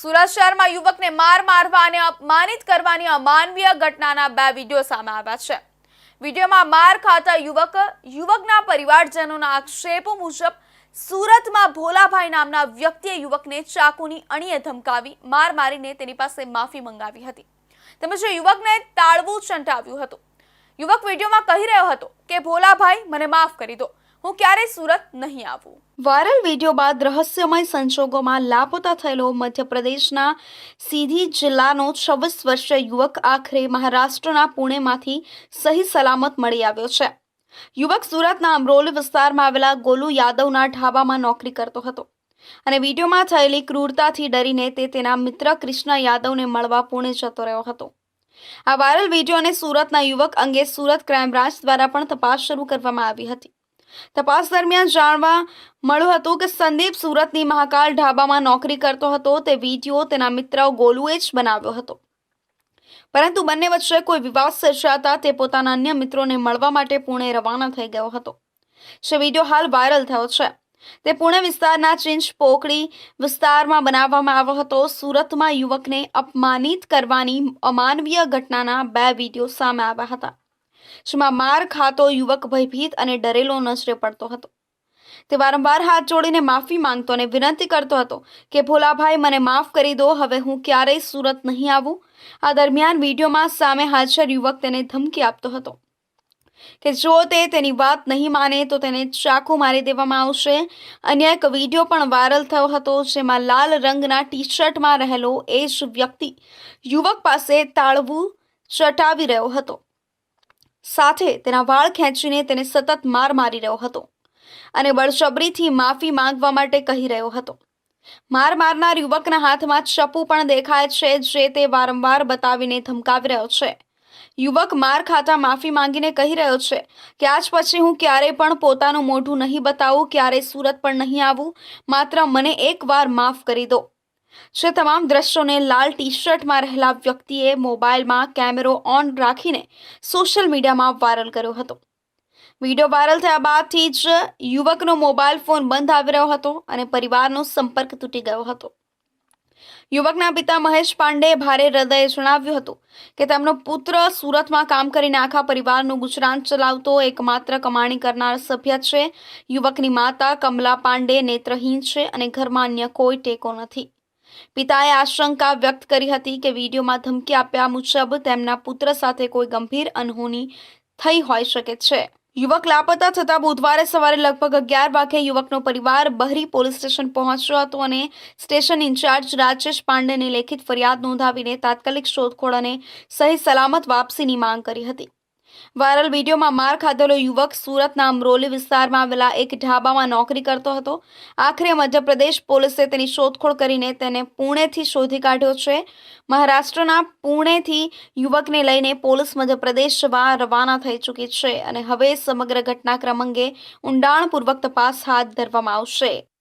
સુરત શહેરમાં યુવકને માર મારવા અને અપમાનિત કરવાની અમાનવીય ઘટનાના બે વીડિયો સામે આવ્યા છે. વિડીયોમાં માર ખાતા યુવક, યુવકના પરિવારજનોના આક્ષેપો મુજબ સુરતમાં ભોલાભાઈ નામના વ્યક્તિએ યુવકને ચાકુની અણીએ ધમકાવી, માર મારીને તેની પાસે માફી મંગાવી હતી. તેમજ યુવકને તાળવું ચંટાવ્યું હતું. યુવક વિડીયોમાં કહી રહ્યો હતો કે, ભોલાભાઈ, મને માફ કરી દો. હું ક્યારેય સુરત નહીં આવું. વાયરલ વીડિયો બાદ રહસ્યમય સંજોગોમાં લાપતા થયેલો મધ્યપ્રદેશના સીધી જિલ્લાનો છવ્વીસ વર્ષીય યુવક આખરે મહારાષ્ટ્રના પુણેમાંથી સહી સલામત મળી આવ્યો છે. યુવક સુરતના અમરોલી વિસ્તારમાં આવેલા ગોલુ યાદવના ઢાબામાં નોકરી કરતો હતો અને વિડીયોમાં થયેલી ક્રૂરતાથી ડરીને તે તેના મિત્ર કૃષ્ણ યાદવને મળવા પુણે જતો રહ્યો હતો. આ વાયરલ વીડિયો અને સુરતના યુવક અંગે સુરત ક્રાઇમ બ્રાન્ચ દ્વારા પણ તપાસ શરૂ કરવામાં આવી હતી. તપાસ દરમિયાન જાણવા મળ્યું હતું કે સંદીપ સુરતની મહાકાલ ઢાબામાં નોકરી કરતો હતો. તે વીડિયો તેના મિત્ર ગોલુએ જ બનાવ્યો હતો. પરંતુ બંને વચ્ચે કોઈ વિવાદ સર્જાતા તે પોતાના અન્ય મિત્રોને મળવા માટે પુણે રવાના થઈ ગયો હતો. જે વીડિયો હાલ વાયરલ થયો છે. તે પુણે વિસ્તારના ચિંચ પોકડી વિસ્તારમાં બનાવવામાં આવ્યો હતો. સુરતમાં યુવકને અપમાનિત કરવાની અમાનવીય ઘટનાના બે વીડિયો સામે આવ્યા હતા. જેમાં માર ખાતો યુવક ભયભીત અને ડરેલો નજરે પડતો હતો. તે વારંવાર હાથ જોડીને માફી માંગતો અને વિનંતી કરતો હતો કે, ભોલાભાઈ, મને માફ કરી દો, હવે હું ક્યારેય સુરત નહીં આવું. આ દરમિયાન વિડીયોમાં સામે હાજર યુવક તેને ધમકી આપતો હતો કે, જો તે તેની વાત નહીં માને, તો તેને ચાકુ મારી દેવામાં આવશે. અન્ય એક વીડિયો પણ વાયરલ થયો હતો જેમાં લાલ રંગના ટી શર્ટમાં રહેલો એ જ વ્યક્તિ યુવક પાસે તાળવું ચટાવી રહ્યો હતો. સાથે તેના વાળ ખેંચીને તેને સતત માર મારી રહ્યો હતો અને બળજબરીથી માફી માંગવા માટે કહી રહ્યો હતો. માર મારનાર યુવકના હાથમાં ચપ્પુ પણ દેખાય છે જે તે વારંવાર બતાવીને ધમકાવી રહ્યો છે. યુવક માર ખાતા માફી માંગીને કહી રહ્યો છે કે આજ પછી હું ક્યારેય પણ પોતાનું મોઢું નહીં બતાવું, ક્યારેય સુરત પણ નહીં આવું. માત્ર મને એકવાર માફ કરી દો. જે તમામ દ્રશ્યોને લાલ ટી શર્ટમાં રહેલા વ્યક્તિએ મોબાઈલમાં કેમેરો ઓન રાખીને સોશિયલ મીડિયામાં વાયરલ કર્યો હતો? વીડિયો વાયરલ થયા બાદથી જ યુવકનો મોબાઈલ ફોન બંધ આવી રહ્યો હતો અને પરિવારનો સંપર્ક તૂટી ગયો હતો. યુવકના પિતા મહેશ પાંડેએ ભારે હૃદયે જણાવ્યું હતું કે તેમનો પુત્ર સુરતમાં કામ કરીને આખા પરિવારનું ગુજરાન ચલાવતો એકમાત્ર કમાણી કરનાર સભ્ય છે. યુવકની માતા કમલા પાંડે નેત્રહીન છે અને ઘરમાં અન્ય કોઈ ટેકો નથી. પિતાએ આશંકા વ્યક્ત કરી હતી કે વિડીયોમાં ધમકી આપ્યા મુજબ તેમના પુત્ર સાથે કોઈ ગંભીર અનહોની થઈ હોઈ શકે છે. યુવક લાપતા થતાં બુધવારે સવારે લગભગ અગિયાર વાગે યુવકનો પરિવાર બહરી પોલીસ સ્ટેશન પહોંચ્યો હતો અને સ્ટેશન ઇન્ચાર્જ રાજેશ પાંડેને લેખિત ફરિયાદ નોંધાવીને તાત્કાલિક શોધખોળ અને સહી સલામત વાપસીની માંગ કરી હતી. વાયરલ વિડીયોમાં માર ખાધેલો યુવક સુરતના અમરોલી વિસ્તારમાં આવેલા એક ઢાબામાં નોકરી કરતો હતો. આખરે મધ્યપ્રદેશ પોલીસે તેની શોધખોળ કરીને તેને પુણેથી શોધી કાઢ્યો છે. મહારાષ્ટ્રના પુણેથી યુવકને લઈને પોલીસ મધ્યપ્રદેશમાં રવાના થઈ ચૂકી છે અને હવે સમગ્ર ઘટનાક્રમ અંગે ઊંડાણપૂર્વક તપાસ હાથ ધરવામાં આવશે.